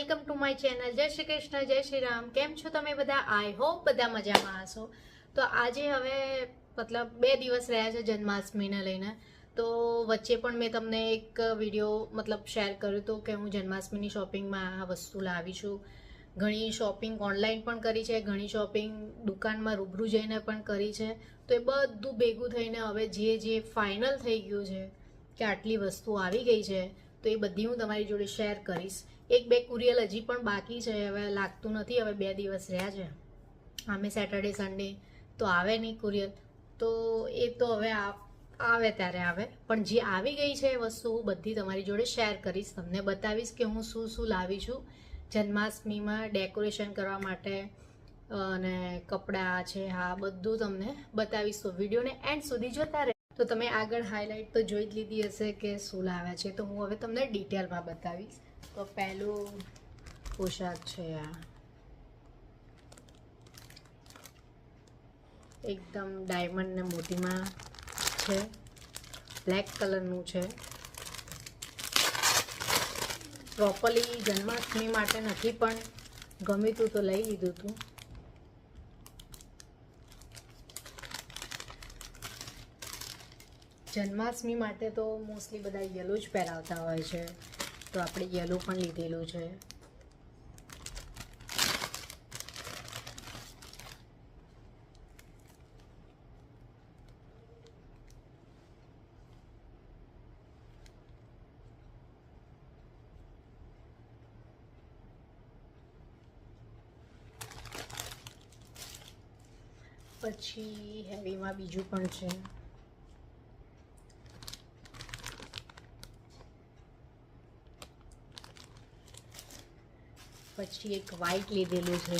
Welcome to my channel. જય શ્રી કૃષ્ણ, જય શ્રી રામ. કેમ છો તમે બધા? આઈ હોપ બધા મજામાં હશો. તો આજે હવે, મતલબ બે દિવસ રહ્યા છે જન્માષ્ટમીને લઈને. તો વચ્ચે પણ મેં તમને એક વીડિયો મતલબ શેર કર્યું હતું કે હું જન્માષ્ટમીની શોપિંગમાં આ વસ્તુ લાવી છું. ઘણી શોપિંગ ઓનલાઈન પણ કરી છે, ઘણી શોપિંગ દુકાનમાં રૂબરૂ જઈને પણ કરી છે. તો એ બધું ભેગું થઈને હવે જે જે ફાઇનલ થઈ ગયું છે, કે આટલી વસ્તુ આવી ગઈ છે તો એ બધી હું તમારી જોડે શેર કરીશ. એક બે કુરિયલ હજી પણ બાકી છે, હવે લાગતું નથી, હવે બે દિવસ રહ્યા છે. અમે સેટરડે સન્ડે તો આવે નહીં કુરિયલ તો એ તો હવે આવે ત્યારે આવે. પણ જે આવી ગઈ છે એ વસ્તુ હું બધી તમારી જોડે શેર કરીશ. તમને બતાવીશ કે હું શું શું લાવી છું. જન્માષ્ટમીમાં ડેકોરેશન કરવા માટે અને કપડાં છે, હા, બધું તમને બતાવીશ. તો વિડીયોને એન્ડ સુધી જોતા રહે તો તમે આગળ હાઇલાઇટ તો જોઈ જ લીધી હશે કે શું લાવ્યા છે. તો હું હવે તમને ડિટેલમાં બતાવીશ. તો પહેલું પોશાક છે આ. એકદમ ડાયમંડ ને મોતીમાં છે. બ્લેક કલરનું છે. પ્રોપરલી જન્માષ્ટમી માટે નથી, પણ ગમ્યું તું તો લઈ લીધું હતું જન્માષ્ટમી માટે તો મોસ્ટલી બધા યલો જ પહેરાવતા હોય છે. તો આપણે યલો પણ લીધેલું છે. પછી હેવીમાં બીજું પણ છે. પછી એક વ્હાઈટ લીધેલું છે.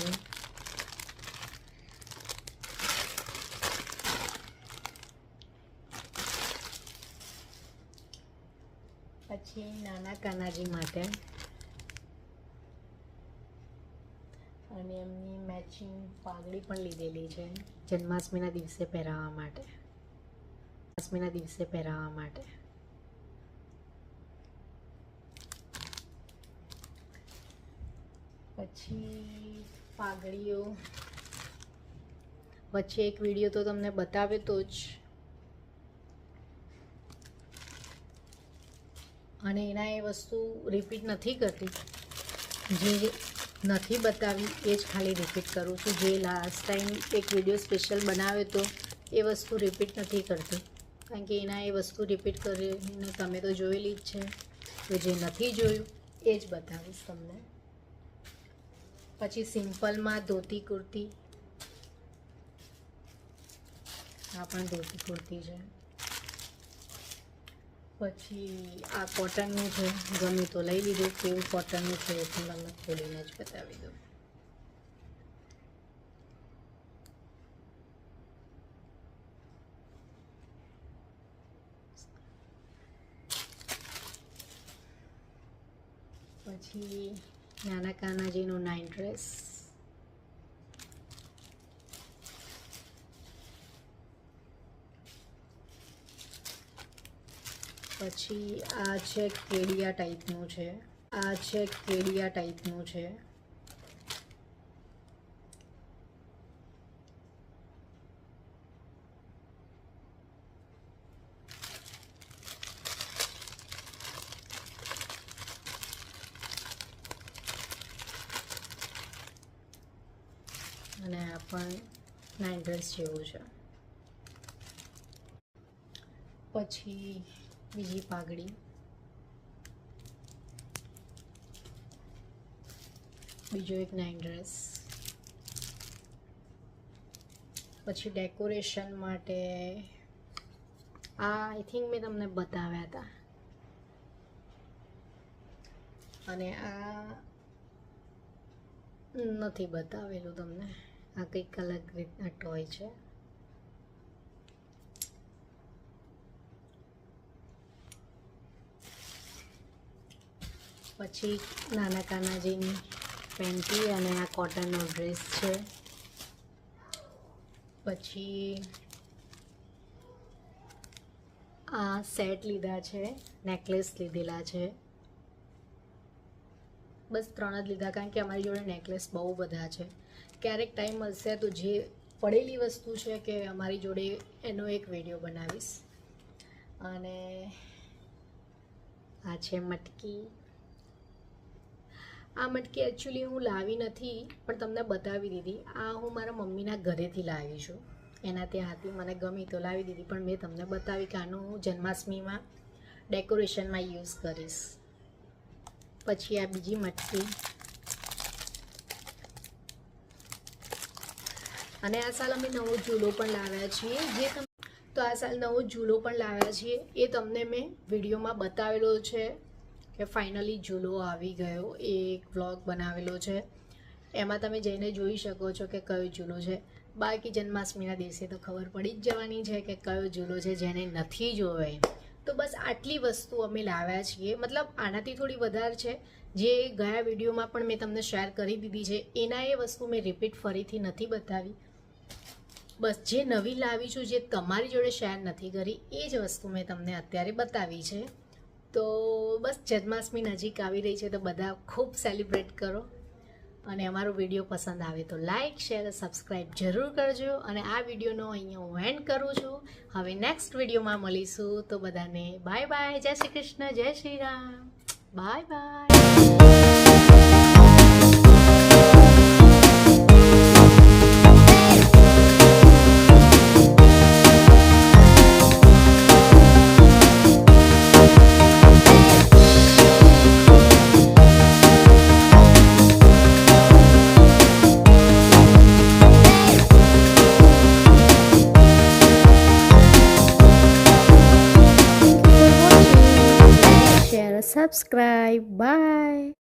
પછી નાના કાનાજી માટે અને એમની મેચિંગ પાઘડી પણ લીધેલી છે જન્માષ્ટમીના દિવસે પહેરાવવા માટે. જન્માષ્ટમીના દિવસે પહેરાવવા માટે. પછી પાઘડીઓ. વચ્ચે એક વીડિયો તો તમને બતાવ્યો તો જ. અને એના એ વસ્તુ રિપીટ નથી કરતી. જે નથી બતાવી, એ જ ખાલી રિપીટ કરું છું. જે લાસ્ટ ટાઈમ એક વીડિયો સ્પેશિયલ બનાવ્યો તો એ વસ્તુ રિપીટ નથી કરતી. કારણ કે એના એ વસ્તુ રિપીટ કરીને તમે તો જોયેલી જ છે. તો જે નથી જોયું, એ જ બતાવીશ તમને. પછી સિમ્પલમાં ધોતી કુર્તી. આ પણ ધોતી કુર્તી છે. પછી આ કોટનનું છે, ગમે તો લઈ લીધું, કેવું કોટનનું છે એ પણ તમને ખોલીને જ બતાવી દઉં. પછી નાના કાનાજીનું નાઇટ ડ્રેસ પછી આ છે કેડિયા ટાઈપનું છે. આ છે કેડિયા ટાઈપનું છે. અને આ પણ નાઇટ ડ્રેસ જેવું છે. પછી બીજી પાઘડી. બીજો એક નાઇટ ડ્રેસ. પછી ડેકોરેશન માટે આ આઈ થિંક મેં તમને બતાવ્યા હતા. અને આ નથી બતાવેલું તમને. આ કંઈક અલગ રીતના ટોય છે. પછી નાના કાનાજીની પેન્ટી અને આ કોટનનો ડ્રેસ છે. પછી આ સેટ લીધા છે, નેકલેસ લીધેલા છે. બસ ત્રણ જ લીધા કારણ કે અમારી જોડે નેકલેસ બહુ બધા છે. ક્યારેક ટાઈમ મળશે તો જે પડેલી વસ્તુ છે કે અમારી જોડે એનો એક વીડિયો બનાવીશ. અને આ છે મટકી. આ મટકી એકચ્યુઅલી હું લાવી નથી, પણ તમને બતાવી દીધી. આ હું મારા મમ્મીના ઘરેથી લાવી છું. એના ત્યાં હતી મને ગમી તો લાવી દીધી, પણ મેં તમને બતાવી કે આનું હું જન્માષ્ટમીમાં ડેકોરેશનમાં યુઝ કરીશ. પછી આ બીજી મટકી. અને આ સાલ અમે નવો ઝૂલો પણ લાવ્યા છીએ. જે તમે તો આ સાલ નવો ઝૂલો પણ લાવ્યા છીએ. એ તમને મેં વિડીયોમાં બતાવેલો છે કે ફાઇનલી ઝૂલો આવી ગયો. એ એક વ્લોગ બનાવેલો છે. એમાં તમે જઈને જોઈ શકો છો કે કયો ઝૂલો છે. બાકી જન્માષ્ટમીના દિવસે તો ખબર પડી જ જવાની છે કે કયો ઝૂલો છે જેને નથી જોવે. તો બસ આટલી વસ્તુ અમે લાવ્યા છીએ. મતલબ આનાથી થોડી વધારે છે. જે ગયા વિડીયોમાં પણ મેં તમને શેર કરી દીધી છે. એના એ વસ્તુ મેં રિપીટ ફરીથી નથી બતાવી. બસ જે નવી લાવી છું, જે તમારી જોડે શેર નથી કરી, એ જ વસ્તુ મેં તમને અત્યારે બતાવી છે. તો બસ જન્માષ્ટમી નજીક આવી રહી છે, તો બધા ખૂબ સેલિબ્રેટ કરો. અને અમારો વીડિયો પસંદ આવે તો લાઇક શેર સબસ્ક્રાઈબ જરૂર કરજો. અને આ વિડીયોનો અહીંયા હું એન્ડ કરું છું. હવે નેક્સ્ટ વિડીયોમાં મળીશું. તો બધાને બાય બાય જય શ્રી કૃષ્ણ. જય Shri Ram. Bye bye subscribe. Bye